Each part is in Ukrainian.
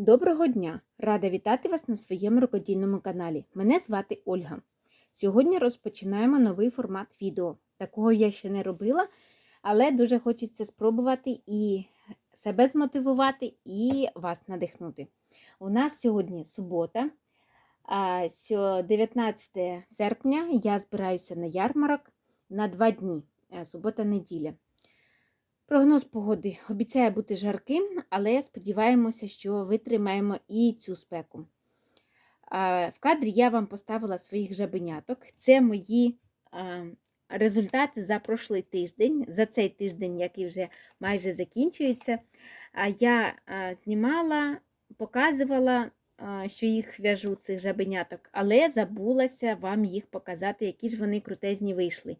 Доброго дня! Рада вітати вас на своєму рукодільному каналі. Мене звати Ольга. Сьогодні розпочинаємо новий формат відео. Такого я ще не робила, але дуже хочеться спробувати і себе змотивувати, і вас надихнути. У нас сьогодні субота, 19 серпня. Я збираюся на ярмарок на два дні, е, субота-неділя. Прогноз погоди обіцяє бути жарким, але сподіваємося, що витримаємо і цю спеку. В кадрі я вам поставила своїх жабеняток. Це мої результати за прошлий тиждень, за цей тиждень, який вже майже закінчується. Я знімала, показувала, що їх в'яжу цих жабеняток, але забулася вам їх показати, які ж вони крутезні вийшли.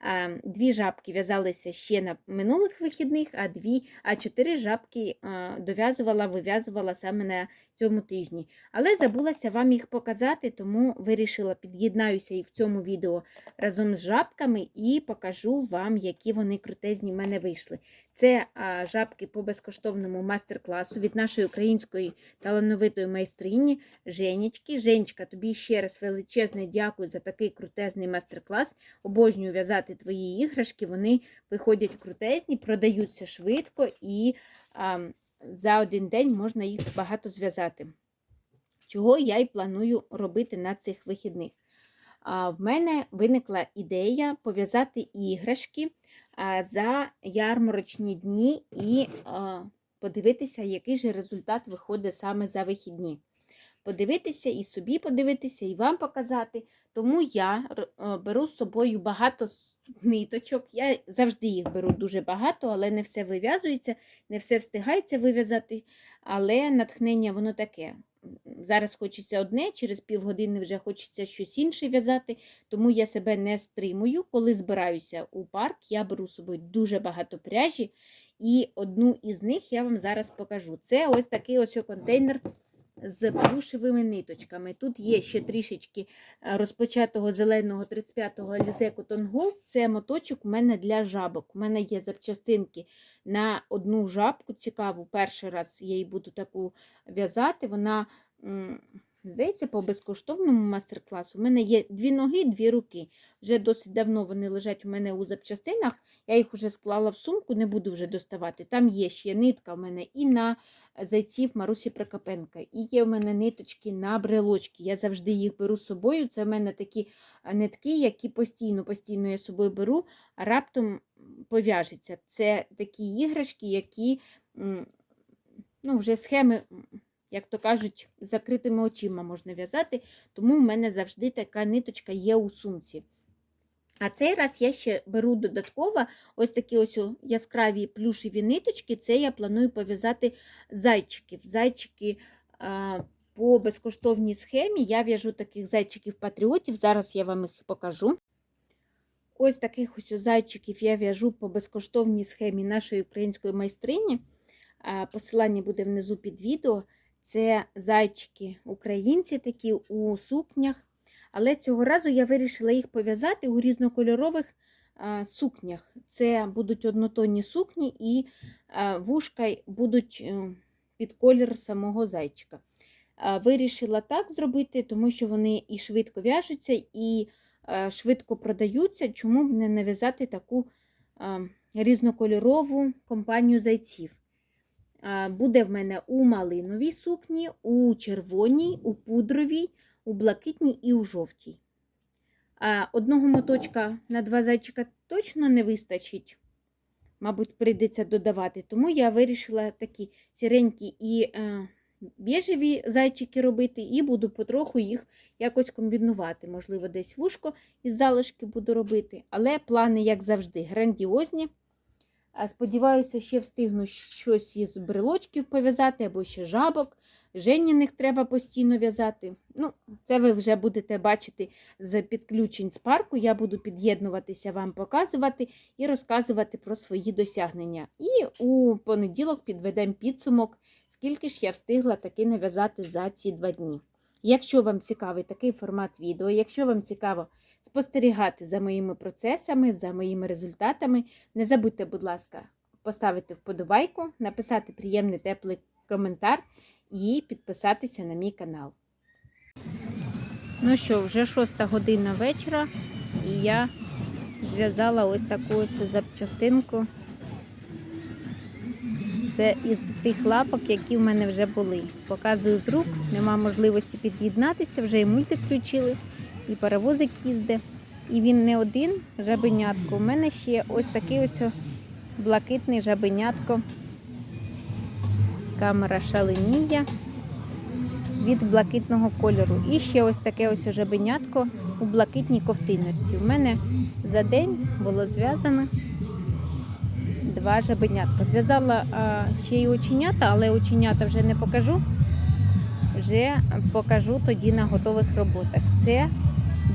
А, Дві жабки в'язалися ще на минулих вихідних, а дві, а чотири жабки дов'язувала, вив'язувала саме на цьому тижні. Але забулася вам їх показати, тому вирішила під'єднаюся і в цьому відео разом з жабками і покажу вам, які вони крутезні в мене вийшли. Це жабки по безкоштовному мастер-класу від нашої української талановитої майстрині Женечки. Женечка, тобі ще раз величезне дякую за такий крутезний мастер-клас. Обожнюю в'язати твої іграшки. Вони виходять крутезні, продаються швидко і а, за один день можна їх багато зв'язати. Чого я й планую робити на цих вихідних. А, в мене виникла ідея пов'язати іграшки а, за ярмарочні дні і а, подивитися, який же результат виходить саме за вихідні. Подивитися і собі подивитися, і вам показати. Тому я е, беру з собою багато ниточок. Я завжди їх беру дуже багато, але не все вив'язується, не все встигається вив'язати. Але натхнення воно таке. Зараз хочеться одне, через півгодини вже хочеться щось інше в'язати, тому я себе не стримую. Коли збираюся у парк, я беру з собою дуже багато пряжі, і одну із них я вам зараз покажу. Це ось такий ось контейнер з плюшевими ниточками. Тут є ще трішечки е, розпочатого зеленого 35-го Alize Cotton. Це моточок у мене для жабок. У мене є запчастинки на одну жабку цікаву. Перший раз я її буду таку в'язати. Вона, здається, по безкоштовному мастер-класу. У мене є дві ноги, дві руки. Вже досить давно вони лежать у мене у запчастинах. Я їх вже склала в сумку, не буду вже доставати. Там є ще нитка в мене і на зайців Марусі Прокопенка. І є в мене ниточки на брелочки. Я завжди їх беру з собою. Це в мене такі нитки, які постійно, постійно я з собою беру, а раптом пов'яжеться. Це такі іграшки, які ну, вже схеми, як то кажуть, закритими очима можна в'язати, тому в мене завжди така ниточка є у сумці. А цей раз я ще беру додатково ось такі ось яскраві плюшеві ниточки. Це я планую пов'язати зайчиків. Зайчики а, по безкоштовній схемі. Я в'яжу таких зайчиків-патріотів. Зараз я вам їх покажу. Ось таких ось зайчиків я в'яжу по безкоштовній схемі нашої української майстрині. Посилання буде внизу під відео. Це зайчики українці такі у сукнях. Але цього разу я вирішила їх пов'язати у різнокольорових сукнях. Це будуть однотонні сукні, і вушка будуть е, під колір самого зайчика. Вирішила так зробити, тому що вони і швидко в'яжуться, і е, швидко продаються. Чому б не нав'язати таку різнокольорову компанію зайців? Буде в мене у малиновій сукні, у червоній, у пудровій у блакитній і у жовтій. Одного моточка на два зайчика точно не вистачить. Мабуть, прийдеться додавати. Тому я вирішила такі сіренькі і е, біжеві зайчики робити, і буду потроху їх якось комбінувати. Можливо, десь вушко із залишки буду робити. Але плани, як завжди, грандіозні. Сподіваюся, ще встигну щось із брелочків пов'язати або ще жабок. Женіних треба постійно в'язати. Ну, Це ви вже будете бачити з підключень з парку. Я буду під'єднуватися, вам показувати і розказувати про свої досягнення. І у понеділок підведемо підсумок, скільки ж я встигла таки нав'язати за ці два дні. Якщо вам цікавий такий формат відео, якщо вам цікаво спостерігати за моїми процесами, за моїми результатами, не забудьте, будь ласка, поставити вподобайку, написати приємний теплий коментар. і підписатися на мій канал. Ну що, вже шоста година вечора, і я зв'язала ось таку ось запчастинку. Це із тих лапок, які в мене вже були. Показую з рук, нема можливості під'єднатися, вже і мультик включили, і паровозик їздить. І він не один жабенятко. У мене ще ось такий ось блакитний жабенятко. Камера шаленія від блакитного кольору. І ще ось таке ось жабенятко у блакитній ковтиночці. У мене за день було зв'язано два жабенятка. Зв'язала ще й оченята, але оченята вже не покажу. Вже покажу тоді на готових роботах. Це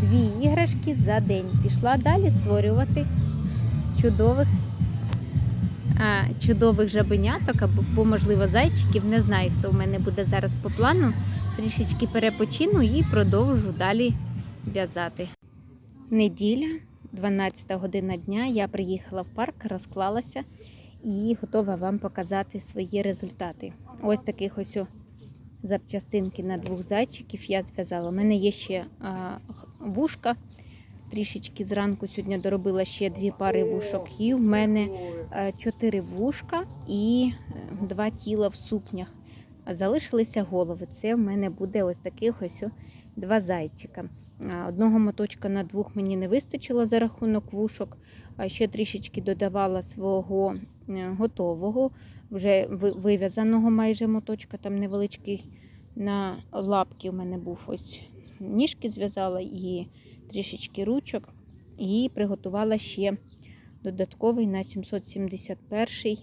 дві іграшки за день. Пішла далі створювати чудових а, чудових жабеняток або, можливо, зайчиків. Не знаю, хто в мене буде зараз по плану. Трішечки перепочину і продовжу далі в'язати. Неділя, 12 година дня. Я приїхала в парк, розклалася і готова вам показати свої результати. Ось таких ось запчастинки на двох зайчиків я зв'язала. У мене є ще вушка. Трішечки зранку сьогодні доробила ще дві пари вушок. І в мене чотири вушка і два тіла в сукнях. Залишилися голови. Це в мене буде ось таких ось два зайчика. Одного моточка на двох мені не вистачило за рахунок вушок, ще трішечки додавала свого е, готового, вже вив'язаного майже моточка, там невеличкий на лапки у мене був ось ніжки зв'язала і трішечки ручок. І приготувала ще додатковий на 771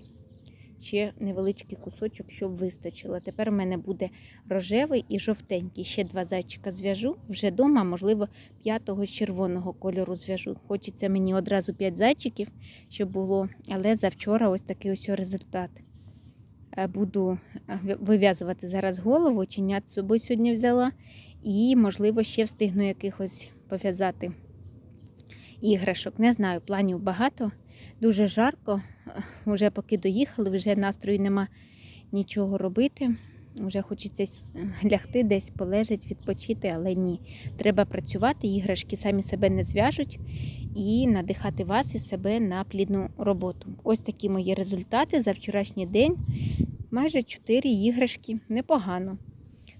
ще невеличкий кусочок, щоб вистачило. Тепер в мене буде рожевий і жовтенький. Ще два зайчика зв'яжу. Вже вдома, можливо, п'ятого червоного кольору зв'яжу. Хочеться мені одразу п'ять зайчиків, щоб було, але завчора ось такий ось результат. Буду вив'язувати зараз голову, чинят з собою сьогодні взяла. І, можливо, ще встигну якихось пов'язати іграшок. Не знаю, планів багато, дуже жарко. Вже поки доїхали, вже настрою нема нічого робити. Вже хочеться лягти, десь полежати, відпочити, але ні. Треба працювати, іграшки самі себе не зв'яжуть і надихати вас і себе на плідну роботу. Ось такі мої результати за вчорашній день. Майже 4 іграшки, непогано.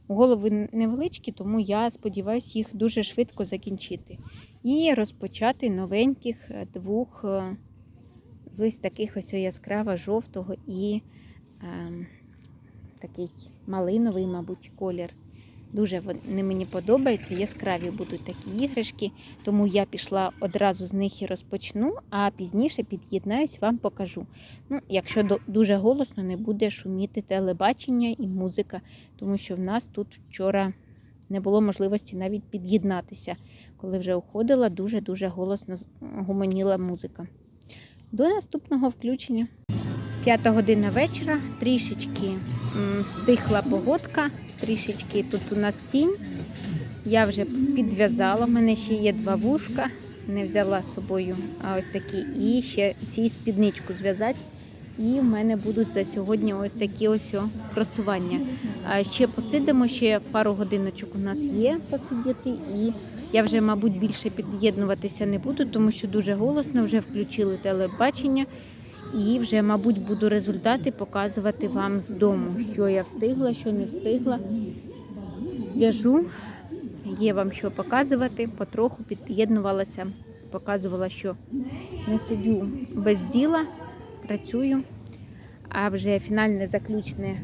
Голови невеличкі, тому я сподіваюся їх дуже швидко закінчити. І розпочати новеньких двох з ось таких ось яскраво жовтого і е, такий малиновий, мабуть, колір. Дуже вони мені подобаються, яскраві будуть такі іграшки, тому я пішла одразу з них і розпочну, а пізніше під'єднаюсь, вам покажу. Ну, Якщо дуже голосно не буде шуміти телебачення і музика, тому що в нас тут вчора не було можливості навіть під'єднатися, коли вже уходила, дуже-дуже голосно гуманіла музика. До наступного включення. П'ята година вечора, трішечки стихла погодка, трішечки тут у нас тінь. Я вже підв'язала, в мене ще є два вушка, не взяла з собою ось такі. І ще ці спідничку зв'язати. І в мене будуть за сьогодні ось такі ось просування. Ще посидимо, ще пару годиночок у нас є посидіти. І я вже, мабуть, більше під'єднуватися не буду, тому що дуже голосно вже включили телебачення. І вже, мабуть, буду результати показувати вам з дому, що я встигла, що не встигла. В'яжу, є вам що показувати, потроху під'єднувалася, показувала, що не сидю без діла, працюю, а вже фінальне заключне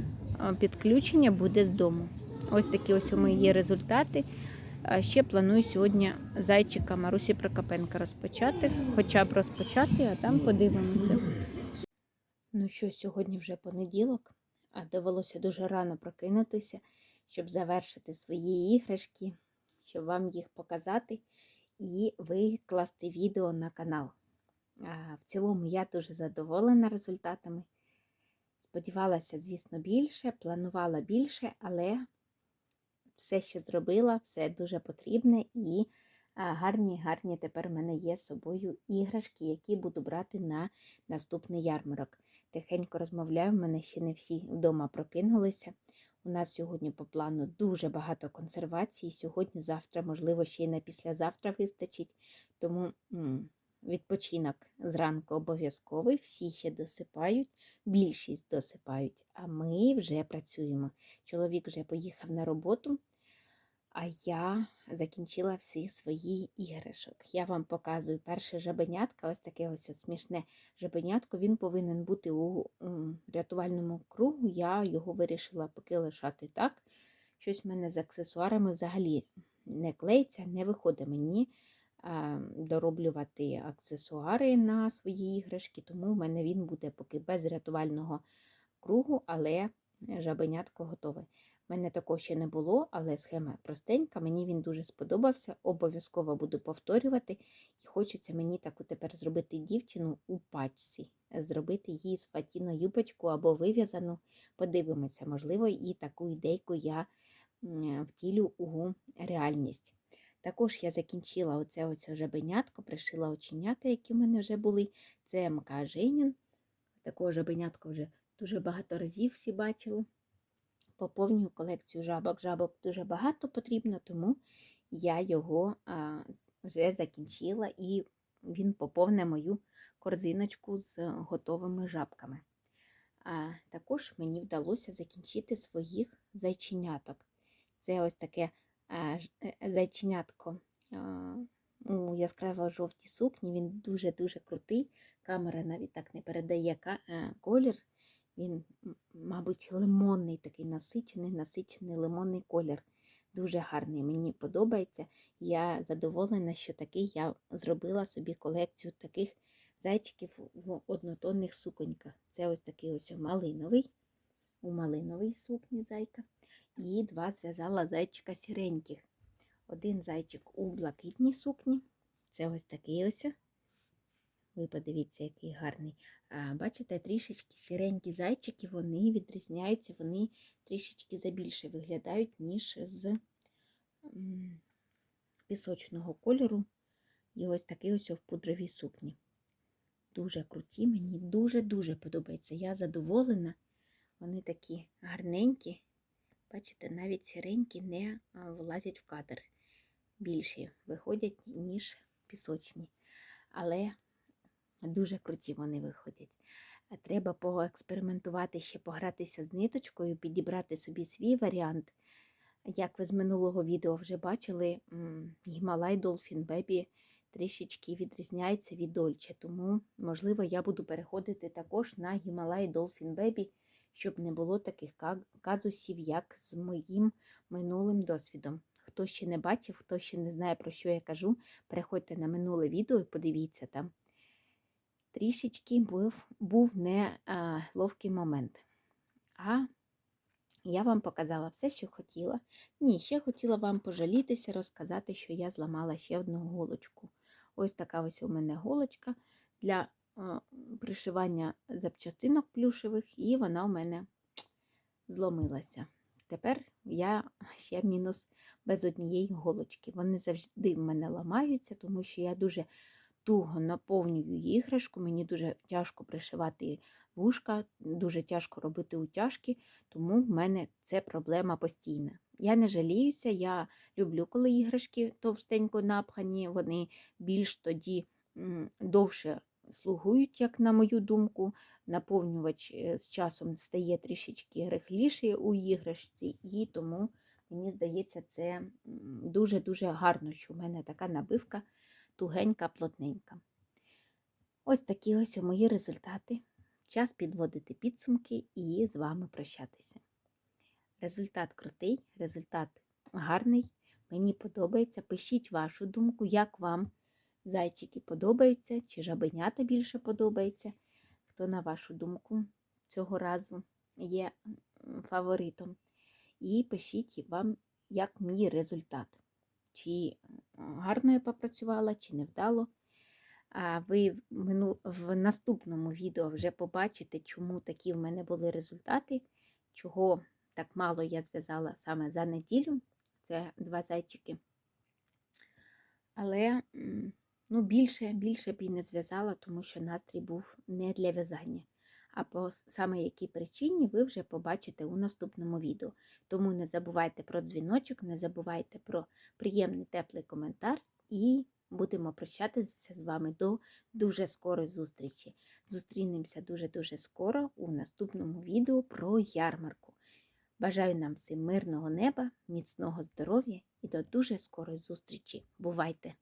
підключення буде з дому. Ось такі ось у мої результати. Ще планую сьогодні зайчика Марусі Прокопенка розпочати, хоча б розпочати, а там подивимося. Ну що, сьогодні вже понеділок, а довелося дуже рано прокинутися, щоб завершити свої іграшки, щоб вам їх показати і викласти відео на канал. А В цілому я дуже задоволена результатами. Сподівалася, звісно, більше, планувала більше, але все, що зробила, все дуже потрібне і гарні, гарні тепер в мене є з собою іграшки, які буду брати на наступний ярмарок. Тихенько розмовляю, в мене ще не всі вдома прокинулися. У нас сьогодні по плану дуже багато консервації. Сьогодні, завтра, можливо, ще й на післязавтра вистачить. Тому відпочинок зранку обов'язковий. Всі ще досипають, більшість досипають, а ми вже працюємо. Чоловік вже поїхав на роботу, а я закінчила всі свої іграшок. Я вам показую перше жабенятка, ось таке ось смішне жабенятко. Він повинен бути у рятувальному кругу. Я його вирішила поки лишати так. Щось в мене з аксесуарами взагалі не клеїться, не виходить мені дороблювати аксесуари на свої іграшки, тому в мене він буде поки без рятувального кругу, але жабенятко готове. У мене такого ще не було, але схема простенька. Мені він дуже сподобався. Обов'язково буду повторювати. І хочеться мені таку тепер зробити дівчину у пачці, зробити їй з фатіно юбочку або вив'язану. Подивимося, можливо, і таку ідейку я втілю у реальність. Також я закінчила оце ось жабенятко, пришила оченята, які в мене вже були. Це МК Женін. Такого жабенятка вже дуже багато разів всі бачили поповнюю колекцію жабок. Жабок дуже багато потрібно, тому я його а, вже закінчила і він поповне мою корзиночку з готовими жабками. А також мені вдалося закінчити своїх зайченяток. Це ось таке а, е, зайченятко а, у яскраво жовтій сукні. Він дуже-дуже крутий. Камера навіть так не передає е, колір. Він, мабуть, лимонний, такий насичений, насичений лимонний колір. Дуже гарний, мені подобається. Я задоволена, що такий я зробила собі колекцію таких зайчиків в однотонних суконьках. Це ось такий ось малиновий, у малиновій сукні зайка. І два зв'язала зайчика сіреньких. Один зайчик у блакитній сукні. Це ось такий ось. Ви подивіться, який гарний. Бачите, трішечки сіренькі зайчики, вони відрізняються, вони трішечки забільше виглядають, ніж з пісочного кольору. І ось такий ось в пудровій сукні. Дуже круті, мені дуже-дуже подобається. Я задоволена. Вони такі гарненькі. Бачите, навіть сіренькі не влазять в кадр. Більші виходять, ніж пісочні. Але Дуже круті вони виходять. Треба поекспериментувати ще, погратися з ниточкою, підібрати собі свій варіант. Як ви з минулого відео вже бачили, Гімалай Dolphin Baby трішечки відрізняється від Дольче, тому, можливо, я буду переходити також на Гімалай Dolphin Baby, щоб не було таких казусів, як з моїм минулим досвідом. Хто ще не бачив, хто ще не знає, про що я кажу, переходьте на минуле відео і подивіться там трішечки був, був не а, ловкий момент. А я вам показала все, що хотіла. Ні, ще хотіла вам пожалітися, розказати, що я зламала ще одну голочку. Ось така ось у мене голочка для пришивання запчастинок плюшевих, і вона у мене зломилася. Тепер я ще мінус без однієї голочки. Вони завжди в мене ламаються, тому що я дуже туго наповнюю іграшку, мені дуже тяжко пришивати вушка, дуже тяжко робити утяжки, тому в мене це проблема постійна. Я не жаліюся, я люблю, коли іграшки товстенько напхані, вони більш тоді довше слугують, як на мою думку. Наповнювач е, з часом стає трішечки рихліший у іграшці, і тому мені здається, це дуже-дуже гарно, що в мене така набивка тугенька, плотненька. Ось такі ось мої результати. Час підводити підсумки і з вами прощатися. Результат крутий, результат гарний. Мені подобається. Пишіть вашу думку, як вам зайчики подобаються, чи жабенята більше подобається. Хто, на вашу думку, цього разу є фаворитом. І пишіть вам, як мій результат. Чи гарно я попрацювала, чи невдало. А ви в наступному відео вже побачите, чому такі в мене були результати, чого так мало я зв'язала саме за неділю. Це два зайчики. Але ну, більше, більше б і не зв'язала, тому що настрій був не для в'язання. А по саме якій причині ви вже побачите у наступному відео. Тому не забувайте про дзвіночок, не забувайте про приємний теплий коментар і будемо прощатися з вами до дуже скорої зустрічі. Зустрінемося дуже-дуже скоро у наступному відео про ярмарку. Бажаю нам всім мирного неба, міцного здоров'я і до дуже скорої зустрічі. Бувайте!